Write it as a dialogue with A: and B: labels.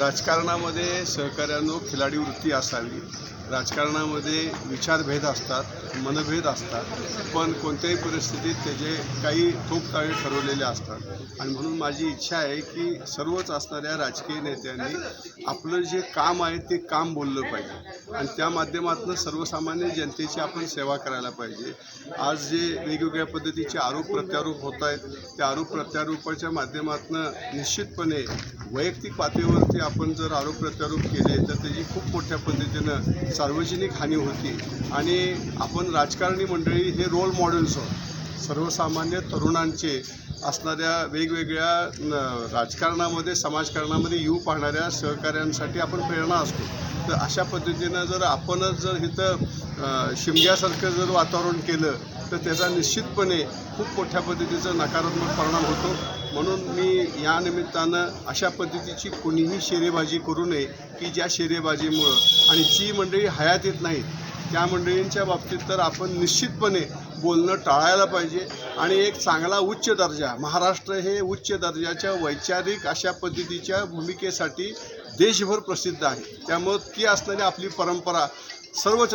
A: राजकारणामध्ये सहकार्यानं खिलाडी वृत्ती असावी. राजकारणामध्ये विचारभेद असतात मनभेद असतात. पण कोणत्याही परिस्थितीत त्याचे काही ठोकताळे ठरवलेले असतात. आणि म्हणून माझी इच्छा आहे की सर्वच असणाऱ्या राजकीय नेत्यांनी आपलं जे काम आहे ते काम बोललं पाहिजे. आणि त्या माध्यमातून सर्वसामान्य जनतेची आपण सेवा करायला पाहिजे. आज जे वेगवेगळ्या पद्धतीचे आरोप प्रत्यारोप होत आहेत त्या आरोप प्रत्यारोपाच्या माध्यमातून निश्चितपणे वैयक्तिक पातळीवरती आपण जर आरोप प्रत्यारोप केले तर त्याची खूप मोठ्या पद्धतीनं सार्वजनिक हानी होती. आणि आपण राजकारणी मंडळी हे रोल मॉडेल्स आहोत. सर्वसामान्य तरुणांचे असणाऱ्या वेगवेगळ्या न- राजकारणामध्ये समाजकारणामध्ये येऊ पाहणाऱ्या सहकाऱ्यांसाठी आपण प्रेरणा असतो. तर अशा पद्धतीनं जर आपणच जर इथं शिमग्यासारखं जर वातावरण केलं तर त्याचा निश्चितपणे खूप मोठ्या पद्धतीचा नकारात्मक परिणाम होतो. म्हणून मी या निमित्तानं अशा पद्धतीची कोणीही शेरेबाजी करू नये की ज्या शेरेबाजीमुळं आणि जी मंडळी हयात येत नाहीत त्या मंडळींच्या बाबतीत तर आपण निश्चितपणे बोलणं टाळायला पाहिजे. आणि एक चांगला उच्च दर्जा महाराष्ट्र हे उच्च दर्जाच्या वैचारिक अशा पद्धतीच्या भूमिकेसाठी देशभर प्रसिद्ध आहे. त्यामुळं ती असणारी आपली परंपरा सर्वच